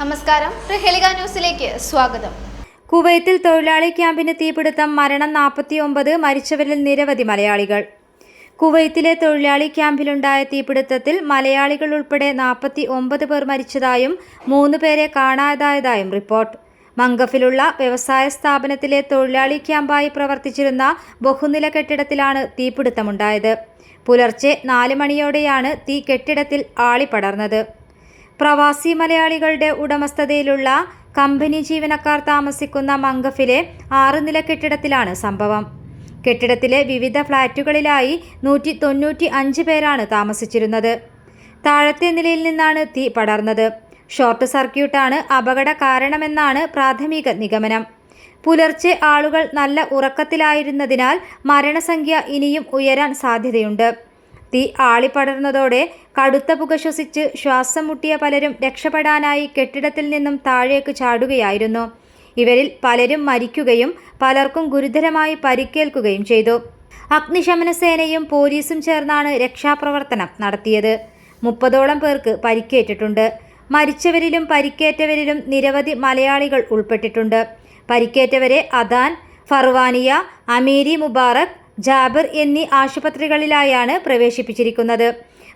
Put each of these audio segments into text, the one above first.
നമസ്കാരം. ന്യൂസിലേക്ക് സ്വാഗതം. കുവൈത്തിൽ തൊഴിലാളി ക്യാമ്പിന് തീപിടുത്തം മരണം നാൽപ്പത്തി ഒമ്പത് മരിച്ചവരിൽ നിരവധി മലയാളികൾ. കുവൈത്തിലെ തൊഴിലാളി ക്യാമ്പിലുണ്ടായ തീപിടുത്തത്തിൽ മലയാളികൾ ഉൾപ്പെടെ നാൽപ്പത്തി ഒമ്പത് പേർ മരിച്ചതായും മൂന്ന് പേരെ കാണാതായതായും റിപ്പോർട്ട്. മങ്കഫിലുള്ള വ്യവസായ സ്ഥാപനത്തിലെ തൊഴിലാളി ക്യാമ്പായി പ്രവർത്തിച്ചിരുന്ന ബഹുനില കെട്ടിടത്തിലാണ് തീപിടുത്തമുണ്ടായത്. പുലർച്ചെ നാല് മണിയോടെയാണ് തീ കെട്ടിടത്തിൽ ആളിപ്പടർന്നത് പ്രവാസി മലയാളികളുടെ ഉടമസ്ഥതയിലുള്ള കമ്പനി ജീവനക്കാർ താമസിക്കുന്ന മങ്കഫിലെ ആറ് നില കെട്ടിടത്തിലാണ് സംഭവം. കെട്ടിടത്തിലെ വിവിധ ഫ്ളാറ്റുകളിലായി നൂറ്റി തൊണ്ണൂറ്റി അഞ്ച് പേരാണ് താമസിച്ചിരുന്നത്. താഴത്തെ നിലയിൽ നിന്നാണ് തീ പടർന്നത്. ഷോർട്ട് സർക്യൂട്ടാണ് അപകട കാരണമെന്നാണ് പ്രാഥമിക നിഗമനം. പുലർച്ചെ ആളുകൾ നല്ല ഉറക്കത്തിലായിരുന്നതിനാൽ മരണസംഖ്യ ഇനിയും ഉയരാൻ സാധ്യതയുണ്ട്. തീ ആളിപ്പടർന്നതോടെ കടുത്ത പുക ശ്വസിച്ച് ശ്വാസം മുട്ടിയ പലരും രക്ഷപ്പെടാനായി കെട്ടിടത്തിൽ നിന്നും താഴേക്ക് ചാടുകയായിരുന്നു. ഇവരിൽ പലരും മരിക്കുകയും പലർക്കും ഗുരുതരമായി പരിക്കേൽക്കുകയും ചെയ്തു. അഗ്നിശമന സേനയും പോലീസും ചേർന്നാണ് രക്ഷാപ്രവർത്തനം നടത്തിയത്. മുപ്പതോളം പേർക്ക് പരിക്കേറ്റിട്ടുണ്ട്. മരിച്ചവരിലും പരിക്കേറ്റവരിലും നിരവധി മലയാളികൾ ഉൾപ്പെട്ടിട്ടുണ്ട്. പരിക്കേറ്റവരെ Adan Farwaniya Amiri Mubarak Jaber എന്നീ ആശുപത്രികളിലായാണ് പ്രവേശിപ്പിച്ചിരിക്കുന്നത്.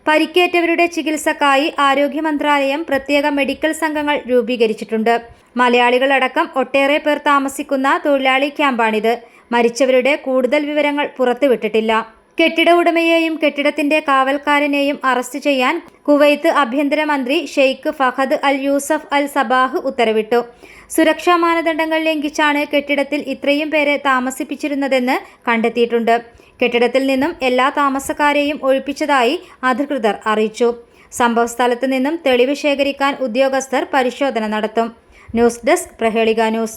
പരിക്കേറ്റവരുടെ ചികിത്സക്കായി ആരോഗ്യ മന്ത്രാലയം പ്രത്യേക മെഡിക്കൽ സംഘങ്ങൾ രൂപീകരിച്ചിട്ടുണ്ട്. മലയാളികളടക്കം ഒട്ടേറെ പേർ താമസിക്കുന്ന തൊഴിലാളി ക്യാമ്പാണിത്. മരിച്ചവരുടെ കൂടുതൽ വിവരങ്ങൾ പുറത്തുവിട്ടിട്ടില്ല. കെട്ടിട ഉടമയെയും കെട്ടിടത്തിന്റെ കാവൽക്കാരനെയും അറസ്റ്റ് ചെയ്യാൻ കുവൈത്ത് ആഭ്യന്തരമന്ത്രി Sheikh Fahad Al Yousef Al Sabah ഉത്തരവിട്ടു. സുരക്ഷാ മാനദണ്ഡങ്ങൾ ലംഘിച്ചാണ് കെട്ടിടത്തിൽ ഇത്രയും പേരെ താമസിപ്പിച്ചിരുന്നതെന്ന് കണ്ടെത്തിയിട്ടുണ്ട്. കെട്ടിടത്തിൽ നിന്നും എല്ലാ താമസക്കാരെയും ഒഴിപ്പിച്ചതായി അധികൃതർ അറിയിച്ചു. സംഭവസ്ഥലത്ത് നിന്നും തെളിവ് ശേഖരിക്കാൻ ഉദ്യോഗസ്ഥർ പരിശോധന നടത്തും. News desk Prahelika news.